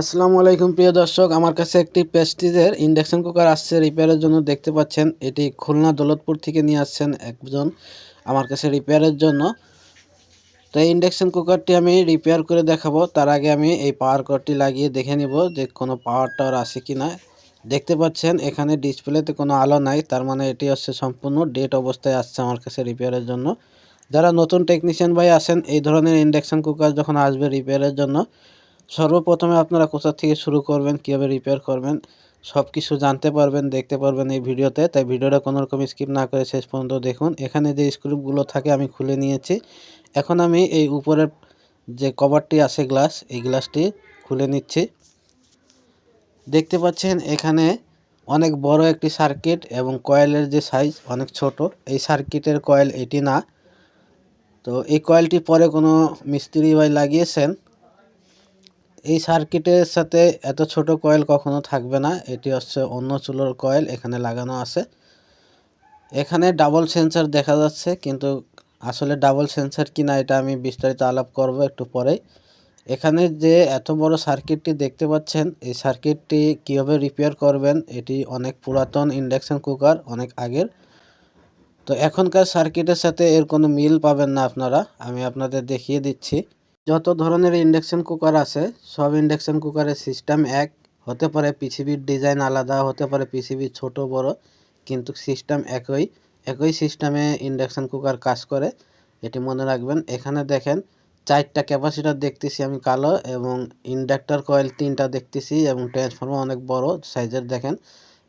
আসসালামু আলাইকুম, প্রিয় দর্শক। আমার কাছে একটি পেস্টিজের ইন্ডাকশন কুকার আসছে, রিপেয়ারের জন্য দেখতে পাচ্ছেন, এটি খুলনা দৌলতপুর থেকে নিয়ে আসছেন একজন আমার কাছে রিপেয়ারের জন্য। তো এই ইন্ডাকশন কুকারটি আমি রিপেয়ার করে দেখাবো। তার আগে আমি এই পাওয়ার কর্ডটি লাগিয়ে দেখে নিব যে কোনো পাওয়ার টাওয়ার আছে কি না দেখতে পাচ্ছেন, এখানে ডিসপ্লেতে কোনো আলো নাই, তার মানে এটি হচ্ছে সম্পূর্ণ ডেট অবস্থায় আসছে আমার কাছে রিপেয়ারের জন্য। যারা নতুন টেকনিশিয়ান ভাই আছেন, এই ধরনের ইন্ডাকশন কুকার যখন আসবে রিপেয়ারের জন্য সর্বপ্রথমে আপনারা কোথা থেকে শুরু করবেন, কীভাবে রিপেয়ার করবেন সব কিছু জানতে পারবেন, দেখতে পারবেন এই ভিডিওতে। তাই ভিডিওটা কোনো রকম স্কিপ না করে শেষ পর্যন্ত দেখুন। এখানে যে স্ক্রুপগুলো থাকে আমি খুলে নিয়েছি। এখন আমি এই উপরের যে কভারটি আছে গ্লাস এই গ্লাসটি খুলে নিচ্ছি। দেখতে পাচ্ছেন এখানে অনেক বড় একটি সার্কিট এবং কয়েলের যে সাইজ অনেক ছোট। এই সার্কিটের কয়েল এটি না। তো এই কয়েলটি পরে কোনো মিস্ত্রি ভাই লাগিয়েছেন। এই সার্কিটের সাথে এত ছোট কয়েল কখনো থাকবে না। এটি হচ্ছে অন্য চুলোর কয়েল, এখানে লাগানো আছে। এখানে ডাবল সেন্সার দেখা যাচ্ছে, কিন্তু আসলে ডাবল সেন্সার কিনা এটা আমি বিস্তারিত আলাপ করব একটু পরেই। এখানে যে এত বড় সার্কিটটি দেখতে পাচ্ছেন, এই সার্কিটটি কীভাবে রিপেয়ার করবেন, এটি অনেক পুরাতন ইন্ডাকশন কুকার, অনেক আগের। তো এখনকার সার্কিটের সাথে এর কোনো মিল পাবেন না আপনারা, আমি আপনাদের দেখিয়ে দিচ্ছি। যত ধরনের ইন্ডাকশন কুকার আছে, সব ইন্ডাকশন কুকারের সিস্টেম এক। হতে পারে পিসিবির ডিজাইন আলাদা, হতে পারে পিসিবি ছোট, বড়, কিন্তু সিস্টেম একই। একই সিস্টেমে ইন্ডাকশন কুকার কাজ করে। এটি মনে রাখবেন, এখানে দেখেন চারটা ক্যাপাসিটার দেখতেছি আমি কালো এবং ইন্ডাক্টর কয়েল তিনটা দেখতেছি এবং ট্রান্সফর্মার অনেক বড় সাইজের, দেখেন।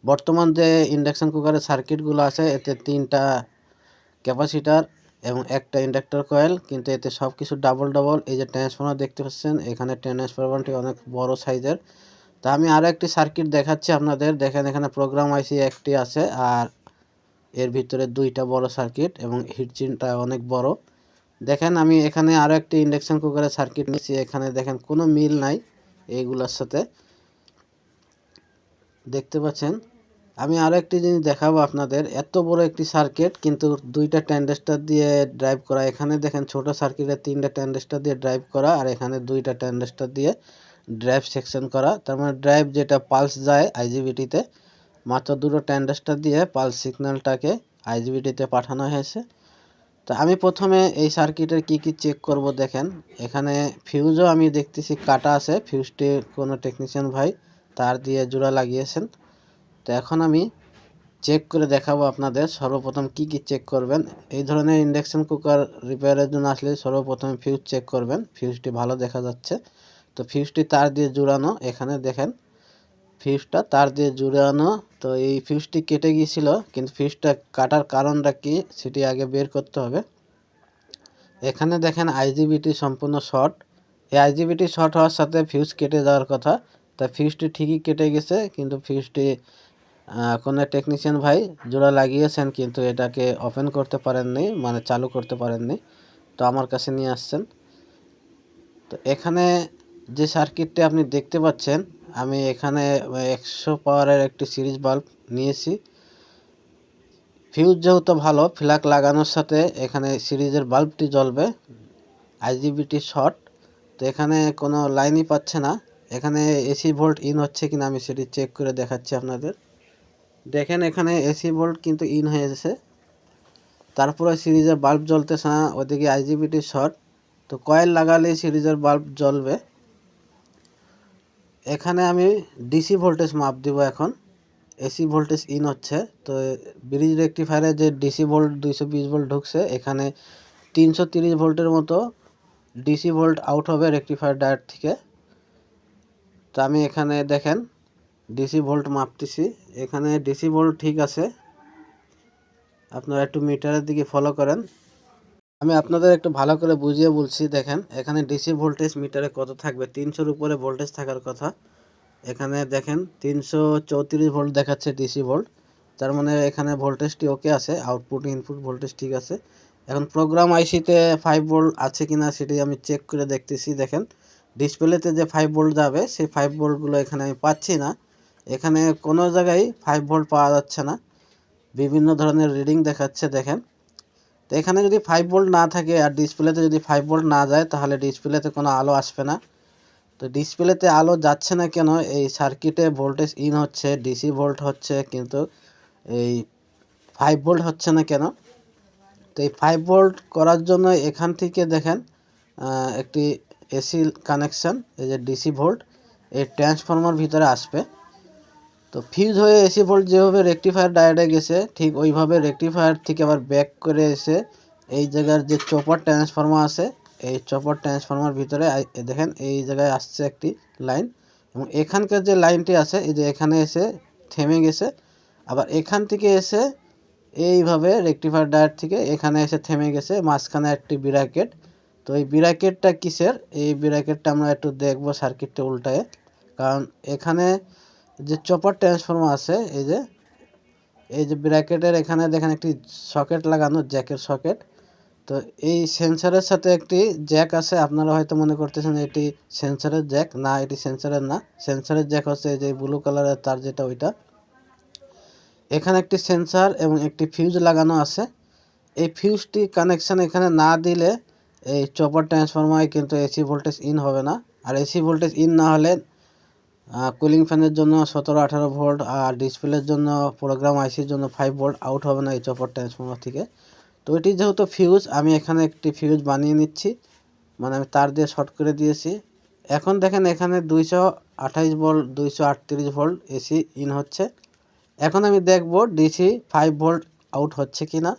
বর্তমান যে ইন্ডাকশন কুকারের সার্কিটগুলো আছে, এতে তিনটা ক্যাপাসিটার এবং একটা ইন্ডাক্টর কয়েল, কিন্তু এতে সব কিছু ডাবল ডাবল এই যে ট্রান্সফর্মার দেখতে পাচ্ছেন, এখানে ট্রান্সফর্মারটি অনেক বড় সাইজের তা আমি আরও একটি সার্কিট দেখাচ্ছি আপনাদের। দেখেন এখানে প্রোগ্রাম আইসি একটি আছে, আর এর ভিতরে দুইটা বড় সার্কিট এবং হিটচিনটা অনেক বড়। দেখেন আমি এখানে আরও একটি ইন্ডাকশন কুকারের সার্কিট নিচ্ছি এখানে দেখেন কোনো মিল নাই এইগুলোর সাথে। দেখতে পাচ্ছেন? আমি আরও একটি জিনিস দেখাবো আপনাদের। এত বড় একটি সার্কিট কিন্তু দুইটা ট্যান্ডেস্টার দিয়ে ড্রাইভ করা। এখানে দেখেন ছোট সার্কিটে তিনটা ট্যান্ডেস্টার দিয়ে ড্রাইভ করা আর এখানে দুইটা ট্যান্ডেস্টার দিয়ে ড্রাইভ সেকশন করা। তার মানে ড্রাইভ যেটা পালস যায় আইজিবিটিতে মাত্র দুটো ট্যান্ডেস্টার দিয়ে পালস সিগন্যালটাকে আইজিবিটিতে পাঠানো হয়েছে। তো আমি প্রথমে এই সার্কিটের কি কি চেক করব দেখেন। এখানে ফিউজও আমি দেখতেছি কাটা আছে। ফিউজটি কোনো টেকনিশিয়ান ভাই তার দিয়ে জোড়া লাগিয়েছেন। তো এখন আমি চেক করে দেখাবো আপনাদের সর্বপ্রথম কি কি চেক করবেন। এই ধরনের ইন্ডাকশান কুকার রিপেয়ারের জন্য আসলে সর্বপ্রথমে ফিউজ চেক করবেন। ফিউজটি ভালো দেখা যাচ্ছে। তো ফিউজটি তার দিয়ে জুড়ানো, এখানে দেখেন ফিউজটা তার দিয়ে জুড়ানো। তো এই ফিউজটি কেটে গিয়েছিল, কিন্তু ফিউজটা কাটার কারণটা কি সেটি আগে বের করতে হবে। এখানে দেখেন আইজিবিটি সম্পূর্ণ শর্ট এই আইজিবিটি শর্ট হওয়ার সাথে ফিউজ কেটে যাওয়ার কথা। তা ফিউজটি ঠিকই কেটে গেছে, কিন্তু ফিউজটি কোনো টেকনিশিয়ান ভাই জোড়া লাগিয়েছেন কিন্তু এটাকে ওপেন করতে পারেননি মানে চালু করতে পারেননি। তো আমার কাছে নিয়ে আসছেন। তো এখানে যে সার্কিটটি আপনি দেখতে পাচ্ছেন, আমি এখানে একশো পাওয়ারের একটি সিরিজ বাল্ব নিয়েছি। ফিউজ যেহেতু ভালো ফ্ল্যাগ লাগানোর সাথে এখানে সিরিজের বাল্বটি জ্বলবে আইজিবিটি শর্ট তো এখানে কোনো লাইনই পাচ্ছে না। এখানে এসি ভোল্ট ইন হচ্ছে কিনা আমি সেটি চেক করে দেখাচ্ছি আপনাদের। দেখেন এখানে এসি ভোল্ট কিন্তু ইন হয়েছে তারপরে সিরিজের বাল্ব জ্বলতেছে না ওদিকে আইজিবিটি শর্ট তো কয়েল লাগালে সিরিজের বাল্ব জ্বলবে। এখানে আমি ডিসি ভোল্টেজ মাপ দিব এখন। এসি ভোল্টেজ ইন হচ্ছে। তো ব্রিজ রেক্টিফায়ারে যে ডিসি ভোল্ট দুইশো বিশ ভোল্ট ঢুকছে, এখানে তিনশো তিরিশ ভোল্টের মতো ডিসি ভোল্ট আউট হবে রেক্টিফায়ার ডায়েট থেকে। তো আমি এখানে দেখেন ডিসি ভোল্ট মাপতেছি। এখানে ডিসি ভোল্ট ঠিক আছে। আপনারা একটু মিটারের দিকে ফলো করেন। আমি আপনাদের একটু ভালো করে বুঝিয়ে বলছি, দেখেন, এখানে ডিসি ভোল্টেজ মিটারে কত থাকবে? তিনশোর উপরে ভোল্টেজ থাকার কথা। এখানে দেখেন, তিনশো চৌত্রিশ ভোল্ট দেখাচ্ছে ডিসি ভোল্ট তার মানে এখানে ভোল্টেজটি ওকে আছে। আউটপুট ইনপুট ভোল্টেজ ঠিক আছে। এখন প্রোগ্রাম আইসিতে ফাইভ ভোল্ট আছে কি না সেটি আমি চেক করে দেখতেছি। দেখেন ডিসপ্লেতে যে ফাইভ ভোল্ট যাবে, সেই ফাইভ ভোল্টগুলো এখানে আমি পাচ্ছি না। এখানে কোনো জায়গায় ফাইভ ভোল্ট পাওয়া যাচ্ছে না। বিভিন্ন ধরনের রিডিং দেখাচ্ছে, দেখেন। তো এখানে যদি ফাইভ ভোল্ট না থাকে আর ডিসপ্লেতে যদি ফাইভ ভোল্ট না যায়, তাহলে ডিসপ্লেতে কোনো আলো আসবে না। তো ডিসপ্লেতে আলো যাচ্ছে না কেন? এই সার্কিটে ভোল্টেজ ইন হচ্ছে ডিসি ভোল্ট হচ্ছে, কিন্তু এই ফাইভ ভোল্ট হচ্ছে না কেন? তো এই ফাইভ ভোল্ট করার জন্য এখান থেকে দেখেন একটি এসি কানেকশন এই যে ডিসি ভোল্ট এই ট্রান্সফর্মার ভিতরে আসবে। তো ফিউজ হয়ে এসি ভোল্ট যেভাবে রেকটিফায়ার ডায়োডে গেছে, ঠিক ওইভাবে রেকটিফায়ার থেকে আবার ব্যাক করে এসে এই জায়গার যে চপার ট্রান্সফর্মার আছে, এই চপার ট্রান্সফর্মার ভিতরে দেখেন এই জায়গায় আসছে একটি লাইন এবং এখানকার যে লাইনটি আছে, এই যে এখানে এসে থেমে গেছে, আবার এখান থেকে এসে এইভাবে রেকটিফায়ার ডায়ার থেকে এখানে এসে থেমে গেছে, মাঝখানে একটি বিরাকেট তো এই বিরাকেটটা কিসের? এই বিরাকেটটা আমরা একটু দেখব সার্কিটটা উল্টায়, কারণ এখানে যে চপার ট্রান্সফর্মার আছে, এই যে এই যে ব্র্যাকেটের এখানে দেখেন একটি সকেট লাগানো জ্যাকের সকেট তো এই সেন্সারের সাথে একটি জ্যাক আছে, আপনারা হয়তো মনে করতেছেন এটি সেন্সারের জ্যাক না, এটি সেন্সারের না। সেন্সারের জ্যাক হচ্ছে এই যে ব্লু কালারের তার যেটা ওইটা। এখানে একটি সেন্সার এবং একটি ফিউজ লাগানো আছে। এই ফিউজটি কানেকশন এখানে না দিলে এই চপার ট্রান্সফরমারে কিন্তু এসি ভোল্টেজ ইন হবে না। আর এসি ভোল্টেজ ইন না হলে কুলিং ফ্যানের জন্য সতেরো, আঠারো ভোল্ট আর ডিসপ্লের জন্য প্রোগ্রাম আইসির জন্য ফাইভ ভোল্ট আউট হবে না এই চপার ট্রান্সফর্মার থেকে। তো এটি যেহেতু ফিউজ আমি এখানে একটি ফিউজ বানিয়ে নিচ্ছি। মানে আমি তার দিয়ে শর্ট করে দিয়েছি। এখন দেখেন এখানে দুইশো আঠাইশ ভোল্ট দুইশো আটত্রিশ ভোল্ট এসি ইন হচ্ছে। এখন আমি দেখব ডিসি ফাইভ ভোল্ট আউট হচ্ছে কি না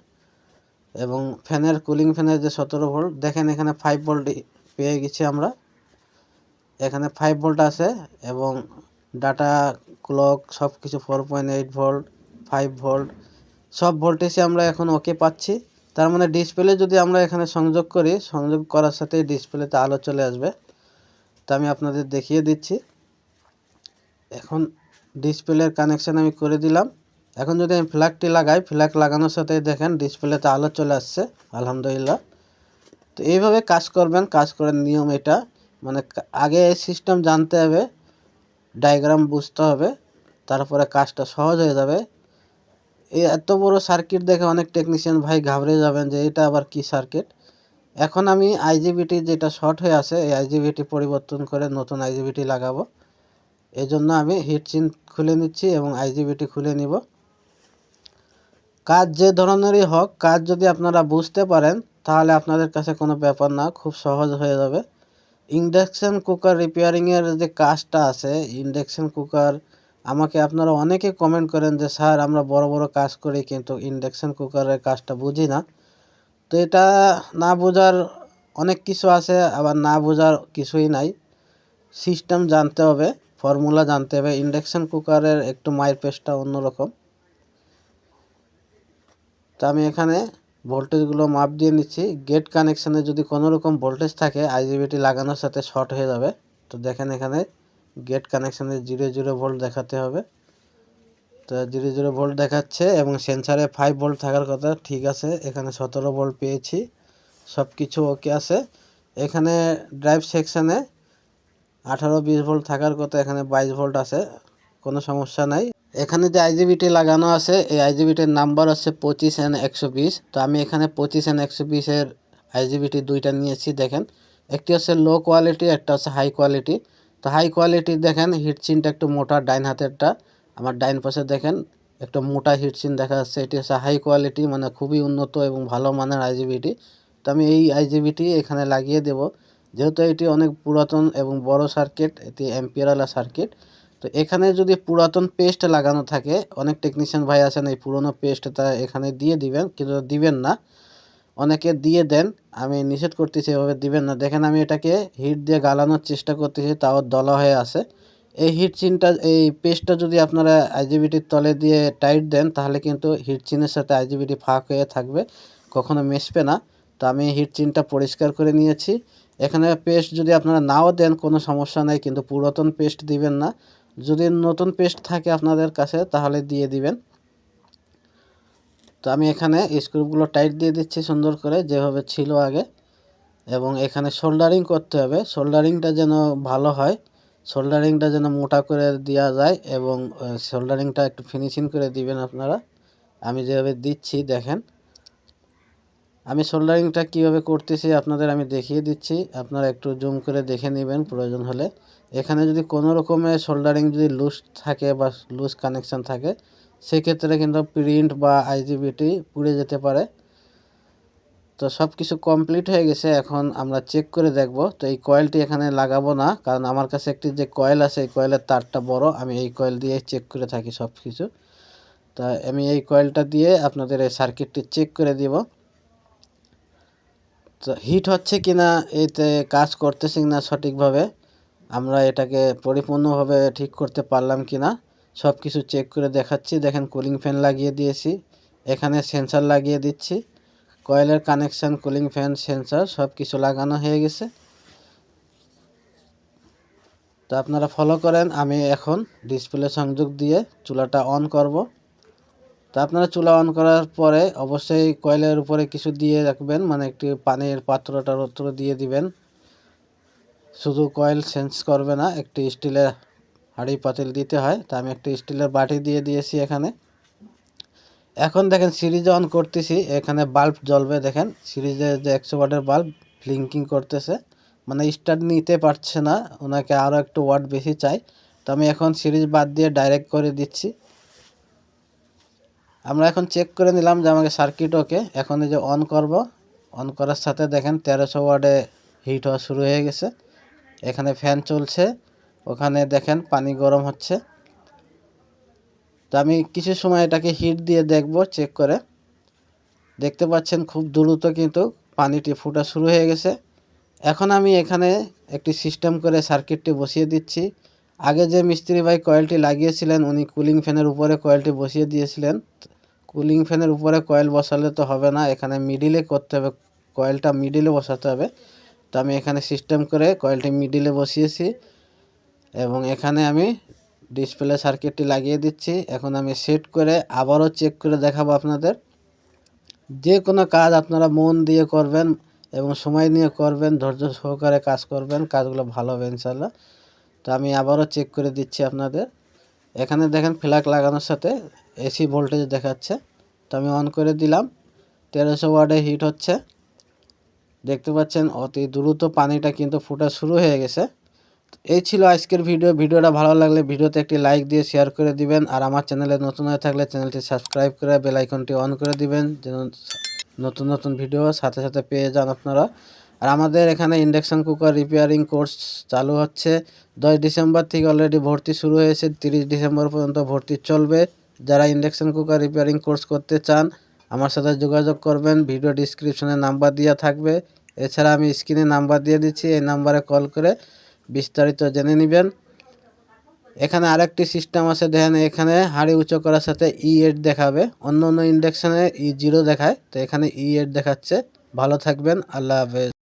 এবং ফ্যানের কুলিং ফ্যানের যে সতেরো ভোল্ট দেখেন এখানে ফাইভ ভোল্ট পেয়ে গেছি আমরা। এখানে ফাইভ ভোল্ট আছে এবং ডাটা ক্লক সব কিছু four point eight volt five volt সব ভোল্টেজে আমরা এখন ওকে পাচ্ছি। তার মানে ডিসপ্লে যদি আমরা এখানে সংযোগ করি, সংযোগ করার সাথেই ডিসপ্লেতে আলো চলে আসবে। তা আমি আপনাদের দেখিয়ে দিচ্ছি। এখন ডিসপ্লের কানেকশান আমি করে দিলাম। এখন যদি আমি ফ্ল্যাগটি লাগাই ফ্ল্যাগ লাগানোর সাথেই দেখেন ডিসপ্লেতে আলো চলে আসছে, আলহামদুলিল্লাহ। তো এইভাবে কাজ করবেন, কাজ করার নিয়ম এটা। মানে আগে সিস্টেম জানতে হবে ডায়াগ্রাম বুঝতে হবে, তারপরে কাজটা সহজ হয়ে যাবে। এই এত বড় সার্কিট দেখে অনেক টেকনিশিয়ান ভাই ঘাবড়ে যাবেন যে এটা আবার কি সার্কিট এখন আমি আইজিবিটি যেটা শর্ট হয়ে আছে, এই আইজিবিটি পরিবর্তন করে নতুন আইজিবিটি লাগাবো। এই জন্য আমি হিটচিন খুলে নিচ্ছি এবং আইজিবিটি খুলে নিব। কাজ যে ধরনেরই হোক, কাজ যদি আপনারা বুঝতে পারেন, তাহলে আপনাদের কাছে কোনো ব্যাপার না, খুব সহজ হয়ে যাবে। ইন্ডাকশন কুকার রিপেয়ারিংয়ের যে কাজটা আছে, ইন্ডাকশান কুকার, আমাকে আপনারা অনেকে কমেন্ট করেন যে, স্যার, আমরা বড় বড় কাজ করি কিন্তু ইন্ডাকশান কুকারের কাজটা বুঝি না। তো এটা না বোঝার অনেক কিছু আছে, আবার না বোঝার কিছুই নাই। সিস্টেম জানতে হবে ফর্মুলা জানতে হবে, ইন্ডাকশান কুকারের একটু মায়ের পেস্টটা অন্যরকম। তো আমি এখানে ভোল্টেজগুলো মাপ দিয়ে নিচ্ছি। গেট কানেকশানে যদি কোনো রকম ভোল্টেজ থাকে আইজিবিটি লাগানোর সাথে শর্ট হয়ে যাবে। তো দেখেন এখানে গেট কানেকশানে জিরো জিরো ভোল্ট দেখাতে হবে। তো জিরো জিরো ভোল্ট দেখাচ্ছে এবং সেন্সারে ফাইভ ভোল্ট থাকার কথা ঠিক আছে, এখানে সতেরো ভোল্ট পেয়েছি। সব কিছু ওকে আছে। এখানে ড্রাইভ সেকশানে আঠারো, বিশ ভোল্ট থাকার কথা এখানে বাইশ ভোল্ট আছে। কোনো সমস্যা নাই। এখানে যে আইজিবিটি লাগানো আছে, এই আইজিবিটির নাম্বার হচ্ছে পঁচিশ এন একশো বিশ। তো আমি এখানে পঁচিশ এন একশো বিশের আইজিবিটি দুইটা নিয়েছি, দেখেন। একটি হচ্ছে লো কোয়ালিটি একটা হচ্ছে হাই কোয়ালিটি তো হাই কোয়ালিটি দেখেন হিটচিনটা একটু মোটা, ডাইন হাতেরটা। আমার ডাইন পাশে দেখেন, একটু মোটা হিটচিন দেখা যাচ্ছে। এটি হচ্ছে হাই কোয়ালিটি মানে খুবই উন্নত এবং ভালো মানের আইজিবিটি তো আমি এই আইজিবিটি এখানে লাগিয়ে দেব। যেহেতু এটি অনেক পুরাতন এবং বড় সার্কিট এটি এম্পিয়ারওয়ালা সার্কিট তো এখানে যদি পুরাতন পেস্ট লাগানো থাকে, অনেক টেকনিশিয়ান ভাই আছেন, এই পুরনো পেস্টটা এখানে দিয়ে দিবেন, কিন্তু দিবেন না। অনেকে দিয়ে দেন, আমি নিষেধ করতেছি এভাবে দিবেন না। দেখেন আমি এটাকে হিট দিয়ে গালানোর চেষ্টা করতেছি, তাও দলা হয়ে আছে। এই হিট চিনটা এই পেস্টটা যদি আপনারা আইজিবিটির তলে দিয়ে টাইট দেন, তাহলে কিন্তু হিট চিনের সাথে আইজিবিটি ফাঁক হয়ে থাকবে, কখনো মেশবে না। তো আমি হিট চিনটা পরিষ্কার করে নিয়েছি। এখানে পেস্ট যদি আপনারা নাও দেন, কোনো সমস্যা নেই, কিন্তু পুরাতন পেস্ট দিবেন না। যদি নতুন পেস্ট থাকে আপনাদের কাছে, তাহলে দিয়ে দিবেন। তো আমি এখানে স্ক্রুপগুলো টাইট দিয়ে দিচ্ছি সুন্দর করে, যেভাবে ছিল আগে। এবং এখানে সোল্ডারিং করতে হবে। সোল্ডারিংটা যেন ভালো হয়, সোল্ডারিংটা যেন মোটা করে দেওয়া যায় এবং সোল্ডারিংটা একটু ফিনিশিং করে দিবেন আপনারা। আমি যেভাবে দিচ্ছি, দেখেন। আমি সোল্ডারিংটা কীভাবে করতেছি আপনাদের আমি দেখিয়ে দিচ্ছি। আপনারা একটু জুম করে দেখে নেবেন, প্রয়োজন হলে। এখানে যদি কোনো রকমের সোল্ডারিং যদি লুজ থাকে বা লুজ কানেকশান থাকে, সেক্ষেত্রে কিন্তু প্রিন্ট বা আইজিবিটি পুড়ে যেতে পারে। তো সব কিছু কমপ্লিট হয়ে গেছে, এখন আমরা চেক করে দেখব। তো এই কয়েলটি এখানে লাগাবো না, কারণ আমার কাছে একটি যে কয়েল আছে, এই কয়েলের তারটা বড়, আমি এই কয়েল দিয়ে চেক করে থাকি সব কিছু তা আমি এই কয়েলটা দিয়ে আপনাদের এই সার্কিটটি চেক করে দিব। তো হিট হচ্ছে কি না এতে কাজ করতেছে না সঠিকভাবে। আমরা এটাকে পরিপূর্ণভাবে ঠিক করতে পারলাম কি না সব কিছু চেক করে দেখাচ্ছি। দেখেন কুলিং ফ্যান লাগিয়ে দিয়েছি, এখানে সেন্সার লাগিয়ে দিচ্ছি। কয়েলের কানেকশান কুলিং ফ্যান সেন্সার সব কিছু লাগানো হয়ে গেছে। তো আপনারা ফলো করেন, আমি এখন ডিসপ্লে সংযোগ দিয়ে চুলাটা অন করব। তো আপনারা চুলা অন করার পরে অবশ্যই কয়েলের উপরে কিছু দিয়ে রাখবেন মানে একটি পানির পাত্রটা রত্র দিয়ে দিবেন। শুধু কয়েল সেন্স করবে না, একটি স্টিলের হাঁড়ি পাতিল দিতে হয়। তা আমি একটি স্টিলের বাটি দিয়ে দিয়েছি এখানে। এখন দেখেন সিরিজ অন করতেছি, এখানে বাল্ব জ্বলবে দেখেন। সিরিজের যে একশো ওয়াটের বাল্ব ব্লিঙ্কিং করতেছে মানে স্টার্ট নিতে পারছে না, ওনাকে আরও একটু ওয়াট বেশি চাই। তো আমি এখন সিরিজ বাদ দিয়ে ডাইরেক্ট করে দিচ্ছি। আমরা এখন চেক করে নিলাম যে আমাকে সার্কিট ওকে এখন এই যে অন করব অন করার সাথে দেখেন তেরোশো ওয়ার্ডে হিট হওয়া শুরু হয়ে গেছে, এখানে ফ্যান চলছে, ওখানে দেখেন পানি গরম হচ্ছে। তো আমি কিছু সময় এটাকে হিট দিয়ে দেখব চেক করে। দেখতে পাচ্ছেন খুব দ্রুত কিন্তু পানিটি ফুটা শুরু হয়ে গেছে। এখন আমি এখানে একটি সিস্টেম করে সার্কিটটি বসিয়ে দিচ্ছি। আগে যে মিস্ত্রি ভাই কয়েলটি লাগিয়েছিলেন, উনি কুলিং ফ্যানের উপরে কয়েলটি বসিয়ে দিয়েছিলেন কুলিং ফ্যানের উপরে কয়েল বসালে তো হবে না, এখানে মিডিলে করতে হবে, কয়েলটা মিডিলে বসাতে হবে। তো আমি এখানে সিস্টেম করে কয়েলটি মিডিলে বসিয়েছি এবং এখানে আমি ডিসপ্লে সার্কিটটি লাগিয়ে দিচ্ছি। এখন আমি সেট করে আবারও চেক করে দেখাবো আপনাদের। যে কোনো কাজ আপনারা মন দিয়ে করবেন এবং সময় নিয়ে করবেন, ধৈর্য সহকারে কাজ করবেন, কাজগুলো ভালো হবে ইনশাল্লাহ তো আমি আবারও চেক করে দিচ্ছি আপনাদের। এখানে দেখেন ফ্ল্যাগ লাগানোর সাথে এসি ভোল্টেজ দেখাচ্ছে। তো আমি অন করে দিলাম। তেরোশো ওয়ার্ডে হিট হচ্ছে। দেখতে পাচ্ছেন অতি দ্রুত পানিটা কিন্তু ফুটা শুরু হয়ে গেছে। এই ছিল আজকের ভিডিও। ভিডিওটা ভালো লাগলে ভিডিওতে একটি লাইক দিয়ে শেয়ার করে দিবেন। আর আমার চ্যানেলে নতুন হয়ে থাকলে চ্যানেলটি সাবস্ক্রাইব করে বেল আইকনটি অন করে দিবেন। যেন নতুন নতুন ভিডিও সাথে সাথে পেয়ে যান আপনারা। আর আমাদের এখানে ইন্ডাকশান কুকার রিপেয়ারিং কোর্স চালু হচ্ছে। দশ ডিসেম্বর থেকে অলরেডি ভর্তি শুরু হয়েছে, তিরিশ ডিসেম্বর পর্যন্ত ভর্তি চলবে। যারা ইন্ডাকশান কুকার রিপেয়ারিং কোর্স করতে চান, আমার সাথে যোগাযোগ করবেন। ভিডিও ডিসক্রিপশনে নাম্বার দেওয়া থাকবে। এছাড়া আমি স্ক্রিনে নাম্বার দিয়ে দিচ্ছি, এই নাম্বারে কল করে বিস্তারিত জেনে নেবেন। এখানে আরেকটি সিস্টেম আছে, দেখেন এখানে হাড়ি উঁচু করার সাথে ই এইট দেখাবে। অন্য অন্য ইন্ডাকশানে ই জিরো দেখায়। তো এখানে ই এইট দেখাচ্ছে। ভালো থাকবেন, আল্লাহ হাফেজ।